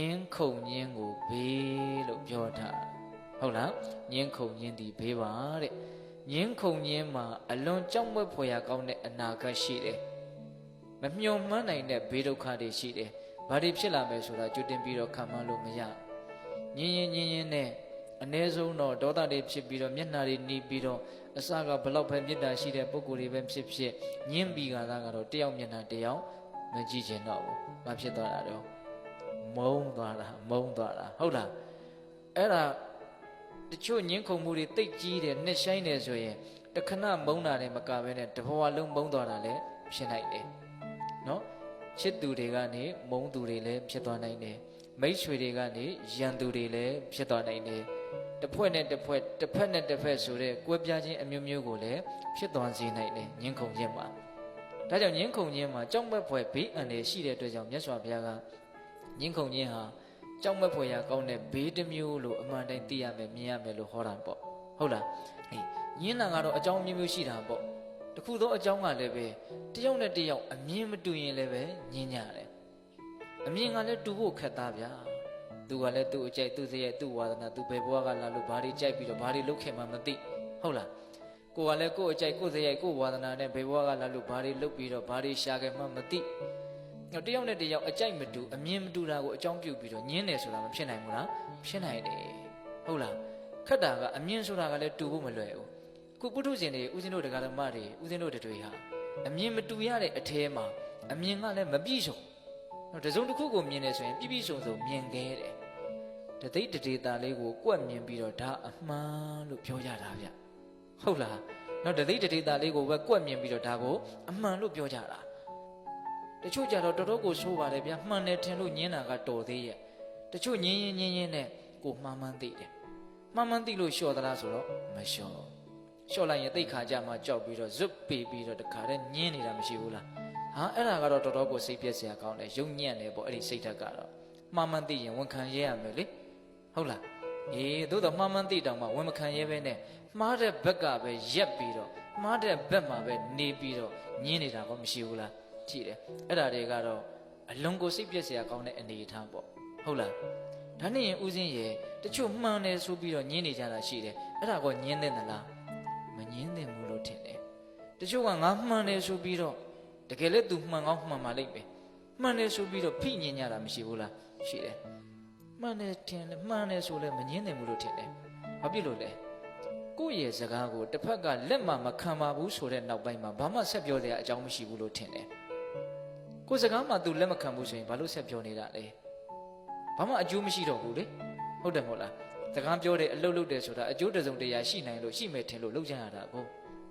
ညင်းခုန်ညင်းကိုဘေးလို့ပြောထားတာဟုတ်လားညင်းခုန်ညင်းဒီဘေးပါတဲ့ညင်းခုန်ညင်းမှာအလွန်ကြောက်မက်ဖွယ်ရာကောင်းတဲ့အနာဂတ်ရှိတယ်မမျှော်မှန်းနိုင်တဲ့ဘေးဒုက္ခတွေရှိတယ်ဘာတွေဖြစ်လာမယ်ဆိုတာကြိုတင်ပြီးတော့ခံမှန်းလို့မရညင်းရင်ညင်းရင်နဲ့အ ਨੇ ဆုံးတော့ဒေါသတွေဖြစ်ပြီးတော့မျက်နှာတွေနီးပြီးတော့အစကဘလောက်ပဲမေတ္တာရှိတဲ့ပုဂ္ဂိုလ်တွေပဲဖြစ်ဖြစ်ညင်းပြီးကသာကတော့တယောက်မျက်နှာတယောက်မကြည့်ချင်တော့ဘူးမဖြစ်သွားတာတော့ မုန်းသွားတာမုန်းသွားတာဟုတ်လားအဲ့ဒါတချို့ညင်းခုန်မှုတွေတိတ်ကြီးတယ်နှစ်ဆိုင်တယ်ဆိုရင်တခဏမုန်းတာလည်းမကဘဲနဲ့တဘဝလုံးမုန်းသွားတာလည်းဖြစ်နိုင်တယ်နော်ချစ်သူတွေကနေမုန်းသူတွေလည်းဖြစ်သွားနိုင်တယ်မိတ်ဆွေတွေကနေရန်သူတွေလည်းဖြစ်သွားနိုင်တယ်တစ်ဖွဲ့နဲ့တစ်ဖွဲ့တစ်ဖက်နဲ့တစ်ဖက်ဆိုတဲ့ကွဲပြားခြင်းအမျိုးမျိုးကိုလည်းဖြစ်သွားစေနိုင်တယ်ညင်းခုန်ခြင်းမှာဒါကြောင့်ညင်းခုန်ခြင်းမှာကြောက်မက်ဖွယ်ဘေးအန္တရာယ်ရှိတဲ့အတွက်ကြောင့်မြတ်စွာဘုရားက ညင်းခုန်ခြင်းဟာကြောက်မက်ဖွယ်ရာကောင်းတဲ့ဘေးတစ်မျိုးလို့အမှန်တိုင်းသိရမယ်မြင်ရမယ်လို့ဟောတာပေါ့ဟုတ်လားအေးညင်းတာကတော့အကြောင်းမျိုးမျိုးရှိတာပေါ့တခုသောအကြောင်းကလည်းပဲတယောက်နဲ့တယောက်အမြင်မတူရင်လည်းပဲညင်းကြတယ်အမြင်ကလည်းတူဖို့ခက်သားဗျာသူကလည်းသူ့အကြိုက်သူ့စရိုက်သူ့ဝါဒနာသူဘယ်ဘဝကလာလို့ဘာတွေကြိုက်ပြီးတော့ဘာတွေလုပ်ခဲ့မှမသိဟုတ်လားကိုကလည်းကိုယ့်အကြိုက်ကိုယ့်စရိုက်ကိုယ့်ဝါဒနာနဲ့ဘယ်ဘဝကလာလို့ဘာတွေလုပ်ပြီးတော့ဘာတွေရှာခဲ့မှမသိ တော့တယောက်နဲ့တယောက်အကြိုက်မတူအမြင်မတူတာကိုအကြောင်းပြုပြီးတော့ညင်းတယ်ဆိုတာမဖြစ်နိုင်ဘူးလားဖြစ်နိုင်တယ်ဟုတ်လားခက်တာကအမြင်ဆိုတာကလည်းတူဖို့မလွယ်ဘူးခုပုထုဇဉ်တွေဦးဇင်းတို့တရားဓမ္မတွေဦးဇင်းတို့တွေဟာအမြင်မတူရတဲ့အထဲမှာအမြင်ကလည်းမပြည့်စုံတော့တစုံတစ်ခုကိုမြင်နေဆိုရင်ပြည့်ပြည့်စုံစုံမြင်ခဲ့တယ်တသိတဒေတာလေးကိုကွက်မြင်ပြီးတော့ဒါအမှန်လို့ပြောကြတာဗျဟုတ်လားနော်တသိတဒေတာလေးကိုပဲကွက်မြင်ပြီးတော့ဒါကိုအမှန်လို့ပြောကြတာ တချို့ကြတော့တော်တော်ကိုဆိုးပါတယ်ဗျာမှန်တယ်ထင်လို့ညင်းတာကတော်သေးရဲ့တချို့ညင်းရင်ညင်းရင်နဲ့ကိုမှားမှန်းသိတယ်မှားမှန်းသိလို့လျှော့သလားဆိုတော့မလျှော့လျှော့လိုက်ရင်တိတ်ခါကြမှာကြောက်ပြီးတော့ဇွတ်ပေပြီးတော့တခါတည်းညင်းနေတာမရှိဘူးလားဟာအဲ့ဒါကတော့တော်တော်ကိုစိတ်ပြက်စရာကောင်းတယ်ယုံညံ့တယ်ပေါ့အဲ့ဒီစိတ်ဓာတ်ကတော့မှားမှန်းသိရင်ဝန်ခံရဲရမယ်လေဟုတ်လားအေးသို့တော့မှားမှန်းသိတောင်မှဝန်မခံရဲပဲနဲ့မှားတဲ့ဘက်ကပဲရက်ပြီးတော့မှားတဲ့ဘက်မှာပဲနေပြီးတော့ညင်းနေတာကောမရှိဘူးလား ကြည့်တယ်အဲ့ဒါတွေကတော့အလွန်ကိုစိတ်ပြည့်စရာကောင်းတဲ့အနေအထားပေါ့ဟုတ်လားဒါနဲ့ရင်ဦးစင်းရဲ့တချို့မှန်တယ်ဆိုပြီးတော့ညင်းနေကြတာရှိတယ်အဲ့ဒါကောညင်းတဲ့သလားမညင်းတဲ့ဘူးလို့ထင်တယ်တချို့ကငါမှန်တယ်ဆိုပြီးတော့တကယ်လည်း तू မှန်ကောင်းမှန်ပါလိမ့်မယ်မှန်တယ်ဆိုပြီးတော့ဖိညင်ကြတာမရှိဘူးလားရှိတယ်မှန်တယ်ထင်တယ်မှန်တယ်ဆိုလည်းမညင်းတယ်ဘူးလို့ထင်တယ်ဘာဖြစ်လို့လဲကိုယ့်ရဲ့စကားကိုတစ်ဖက်ကလက်မှမခံပါဘူးဆိုတဲ့နောက်ပိုင်းမှာဘာမှဆက်ပြောစရာအကြောင်းမရှိဘူးလို့ထင်တယ် ကိုယ်စကားမှ तू လက်မခံဘူးဆိုရင်ဘာလို့ဆက်ပြောနေတာလဲဘာမှအကျိုးမရှိတော့ဘူးလေဟုတ်တယ်မဟုတ်လားစကားပြောတယ်အလုပ်လုပ်တယ်ဆိုတာအကျိုးတစုံတရာရှိနိုင်လို့ရှိမယ်ထင်လို့လုပ်ကြရတာကို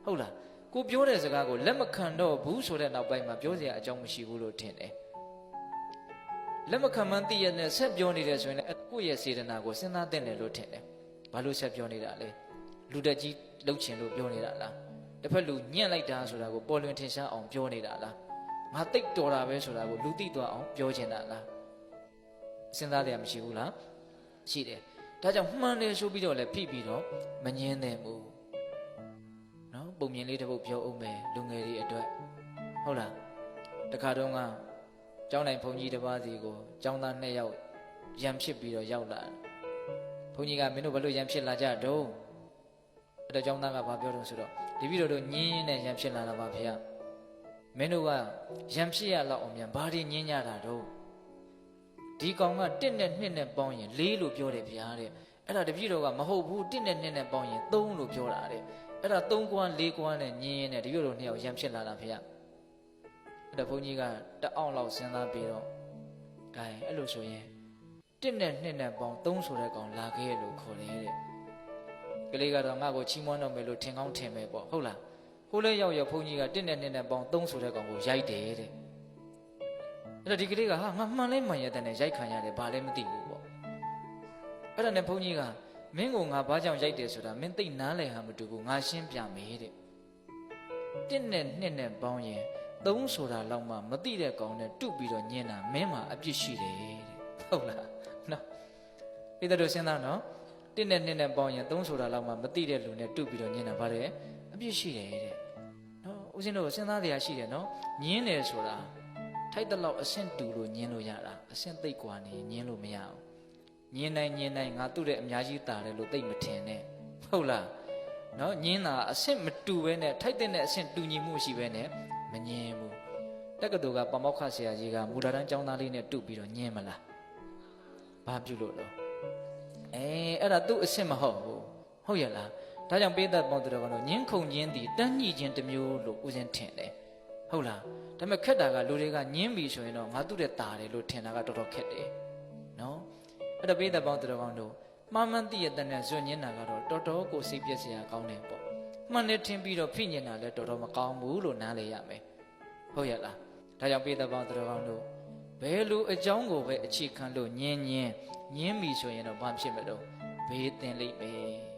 ဟုတ်လားကိုပြောတဲ့စကားကိုလက်မခံတော့ဘူးဆိုတဲ့နောက်ပိုင်းမှာပြောစရာအကြောင်းမရှိဘူးလို့ထင်တယ်လက်မခံမှန်းသိရတဲ့ဆက်ပြောနေတယ်ဆိုရင်လည်းကိုယ့်ရဲ့စေတနာကိုစဉ်းစားတဲ့တယ်လို့ထင်တယ်ဘာလို့ဆက်ပြောနေတာလဲလူတက်ကြီးလှုပ်ချင်လို့ပြောနေတာလားတစ်ဖက်လူညံ့လိုက်တာဆိုတာကိုပေါ်လွင်ထင်ရှားအောင်ပြောနေတာလား ငါတိတ်တော်တာပဲဆိုတာကိုလူသိသွားအောင်ပြောချင်တာလားစဉ်းစားတယ်မရှိဘူးလားရှိတယ်ဒါကြောင့်မှန်တယ်ဆိုပြီးတော့လည်းဖိပြီးတော့မငင်းတယ်ဘူးနော်ပုံမြင်လေးတစ်ပုဒ်ပြောအောင်မယ်လူငယ်တွေအတွက်ဟုတ်လားတခါတုန်းကကျောင်းတိုင်းဘုန်းကြီးတစ်ပါးစီကိုကျောင်းသားနှစ်ယောက်ရံဖြစ်ပြီးတော့ရောက်လာတယ်ဘုန်းကြီးကမင်းတို့ဘယ်လိုရံဖြစ်လာကြတော့အဲ့တော့ကျောင်းသားကဘာပြောတော့ဆိုတော့ဒီပြီးတော့တို့ညင်းနဲ့ရံဖြစ်လာတာပါဖေ။ မင်းတို့ကရံဖြစ်ရလောက်အောင်မြန်ဘာတွေညင်းကြတာတော့ဒီကောင်က1နဲ့2နဲ့ပေါင်းရင်4လို့ပြောတယ်ဗျာတဲ့အဲ့ဒါတပြည့်တော့ကမဟုတ်ဘူး1နဲ့2နဲ့ပေါင်းရင်3လို့ပြောတာတဲ့အဲ့ဒါ3ကွမ်း4ကွမ်းနဲ့ညင်းရင်တပြည့်တော့နှစ်ယောက်ရံဖြစ်လာတာဖေအဲ့ဒါဘုန်းကြီးကတအောင်လောက်စဉ်းစားပြီးတော့ဂိုင်းအဲ့လိုဆိုရင်1နဲ့2နဲ့ပေါင်း3ဆိုတဲ့ကောင်လာခဲ့ရလို့ခေါ်တယ်တဲ့ကလေးကတော့ငါ့ကိုချီးမွမ်းတော့မယ်လို့ထင်ကောင်းထင်မယ်ပေါ့ဟုတ်လား ကိုလည်းရောက်ရောက်ဘုန်းကြီးကတစ်နဲ့နှစ်နဲ့ပေါင်း3ဆိုတဲ့ကောင်ကိုရိုက်တယ်တဲ့အဲ့တော့ဒီကလေးကဟာငါမှန်လဲမှန်ရတဲ့နဲ့ရိုက်ခံရတယ်ဘာလဲမသိဘူးပေါ့အဲ့ဒါနဲ့ဘုန်းကြီးကမင်းကိုငါဘာကြောင့်ရိုက်တယ်ဆိုတာမင်းသိနားလဲဟာမတူဘူးငါရှင်းပြမယ်တဲ့တစ်နဲ့နှစ်နဲ့ပေါင်းရင်3ဆိုတာလောက်မှမသိတဲ့ကောင်နဲ့တုတ်ပြီးတော့ညင်းတာမင်းမှာအပြစ်ရှိတယ်တဲ့ဟုတ်လားနော်ပိဿတို့စဉ်းစားနော်တစ်နဲ့နှစ်နဲ့ပေါင်းရင်3ဆိုတာလောက်မှမသိတဲ့လူနဲ့တုတ်ပြီးတော့ညင်းတာဗါတယ်အပြစ်ရှိတယ်တဲ့နော် ဦးဇင်းတို့စဉ်းစားတရားရှိတယ်နော်ညင်းတယ်ဆိုတာ ထိုက်တဲ့လောက်အဆင့်တူလို့ညင်းလို့ရတာအဆင့်သိပ်กว่าနေညင်းလို့မရဘူးညင်းနိုင်ညင်းနိုင်ငါသူ့တဲ့အများကြီးတာတယ်လို့သိပ်မထင်နဲ့ဟုတ်လားနော်ညင်းတာအဆင့်မတူပဲနဲ့ထိုက်တဲ့အဆင့်တူညီမှုရှိပဲနဲ့မညင်းဘူးတက္ကသိုလ်ကပမောက္ခဆရာကြီးကမူလာတန်းကျောင်းသားလေးနဲ့တူပြီးတော့ညင်းမလားဘာပြုလို့လဲအဲအဲ့ဒါသူ့အဆင့်မဟုတ်ဘူးဟုတ်ရဲ့လား ဒါကြောင့်ပေးသက်ပေါင်းတော်ကတော့ညင်းခုန်ညင်းသည်တန်းညှိခြင်းတစ်မျိုးလို့ဦးဇင်းထင်တယ်ဟုတ်လားဒါပေမဲ့ခက်တာကလူတွေကညင်းပြီဆိုရင်တော့ငါသူ့တဲ့တာတယ်လို့ထင်တာကတော်တော်ခက်တယ်နော်အဲ့တော့ပေးသက်ပေါင်းတော်ကောင်းတို့မှားမှန်းသိရတဲ့နဲ့ဇွတ်ညင်းတာကတော့တော်တော်ကိုစိတ်ပြည့်စရာကောင်းတယ်ပေါ့မှန်နေထင်ပြီးတော့ဖိညင်တာလည်းတော်တော်မကောင်းဘူးလို့နားလေရမယ်ဟုတ်ရဲ့လားဒါကြောင့်ပေးသက်ပေါင်းတော်ကောင်းတို့ဘယ်လိုအကြောင်းကိုပဲအခြေခံလို့ညင်းညင်းညင်းပြီဆိုရင်တော့ဘာဖြစ်မလို့ဘေးတင်လိမ့်မယ်